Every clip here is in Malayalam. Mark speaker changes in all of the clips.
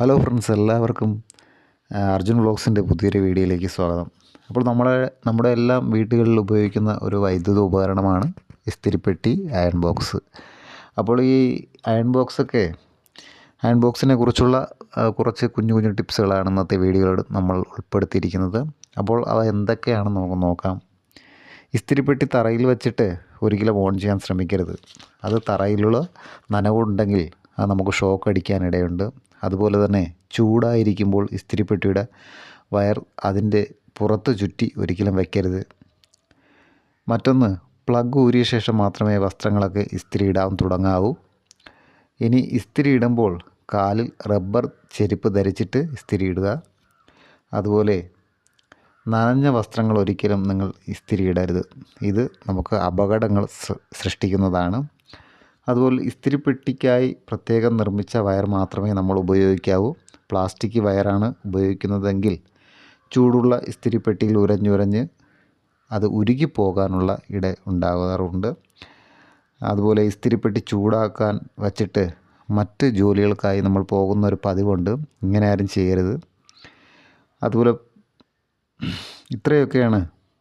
Speaker 1: ഹലോ ഫ്രണ്ട്സ് എല്ലാവർക്കും അർജുൻ വ്ളോഗ്സിന്റെ പുതിയൊരു വീഡിയോയിലേക്ക് സ്വാഗതം. അപ്പോൾ നമ്മളെ നമ്മുടെ എല്ലാം വീടുകളിൽ ഉപയോഗിക്കുന്ന ഒരു വൈദ്യുത ഉപകരണമാണ് ഇസ്തിരിപ്പെട്ടി അയൺ ബോക്സ്. അപ്പോൾ ഈ അയൺ ബോക്സൊക്കെ അയൺ ബോക്സിനെ കുറിച്ചുള്ള കുറച്ച് കുഞ്ഞു കുഞ്ഞു ടിപ്സുകളാണ് ഇന്നത്തെ വീഡിയോയിൽ നമ്മൾ ഉൾപ്പെടുത്തിയിരിക്കുന്നത്. അപ്പോൾ അവ എന്തൊക്കെയാണെന്ന് നമുക്ക് നോക്കാം. ഇസ്തിരിപ്പെട്ടി തറയിൽ വെച്ചിട്ട് ഒരിക്കലും ഓൺ ചെയ്യാൻ ശ്രമിക്കരുത്. അത് തറയിലുള്ള നനവുണ്ടെങ്കിൽ അത് നമുക്ക് ഷോക്ക് അടിക്കാനിടയുണ്ട് അതുപോലെ തന്നെ ചൂടായിരിക്കുമ്പോൾ ഇസ്തിരിപ്പെട്ടിയുടെ വയർ അതിന്റെ പുറത്ത് ചുറ്റി ഒരിക്കലും വയ്ക്കരുത് മറ്റൊന്ന് പ്ലഗ് ഊരിയ ശേഷം മാത്രമേ വസ്ത്രങ്ങളൊക്കെ ഇസ്തിരി ഇടാൻ തുടങ്ങാവൂ. ഇനി ഇസ്തിരി ഇടുമ്പോൾ കാലിൽ റബ്ബർ ചെരുപ്പ് ധരിച്ചിട്ട് ഇസ്തിരി ഇടുക. അതുപോലെ നനഞ്ഞ വസ്ത്രങ്ങൾ ഒരിക്കലും നിങ്ങൾ ഇസ്തിരി ഇടരുത്. ഇത് നമുക്ക് അപകടങ്ങൾ സൃഷ്ടിക്കുന്നതാണ്. അതുപോലെ ഇസ്തിരിപ്പെട്ടിക്കായി പ്രത്യേകം നിർമ്മിച്ച വയർ മാത്രമേ നമ്മൾ ഉപയോഗിക്കാവൂ. പ്ലാസ്റ്റിക് വയറാണ് ഉപയോഗിക്കുന്നതെങ്കിൽ ചൂടുള്ള ഇസ്തിരിപ്പെട്ടിയിൽ ഉരഞ്ഞുരഞ്ഞ് അത് ഉരുകി പോകാനുള്ള ഇട ഉണ്ടാകാറുണ്ട്. അതുപോലെ ഇസ്തിരിപ്പെട്ടി ചൂടാക്കാൻ വച്ചിട്ട് മറ്റ് ജോലികൾക്കായി നമ്മൾ പോകുന്ന ഒരു പതിവുണ്ട്. ഇങ്ങനെ ആരും ചെയ്യരുത്. അതുപോലെ ഇത്രയൊക്കെയാണ്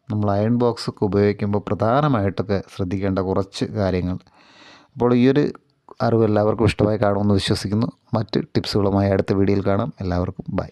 Speaker 1: നമ്മൾ അയൺ ബോക്സൊക്കെ ഉപയോഗിക്കുമ്പോൾ പ്രധാനമായിട്ടൊക്കെ ശ്രദ്ധിക്കേണ്ട കുറച്ച് കാര്യങ്ങൾ. അപ്പോൾ ഈ ഒരു അറിവ് എല്ലാവർക്കും ഇഷ്ടമായി കാണുമെന്ന് വിശ്വസിക്കുന്നു. മറ്റ് ടിപ്സുകളുമായി അടുത്ത വീഡിയോയിൽ കാണാം. എല്ലാവർക്കും ബൈ.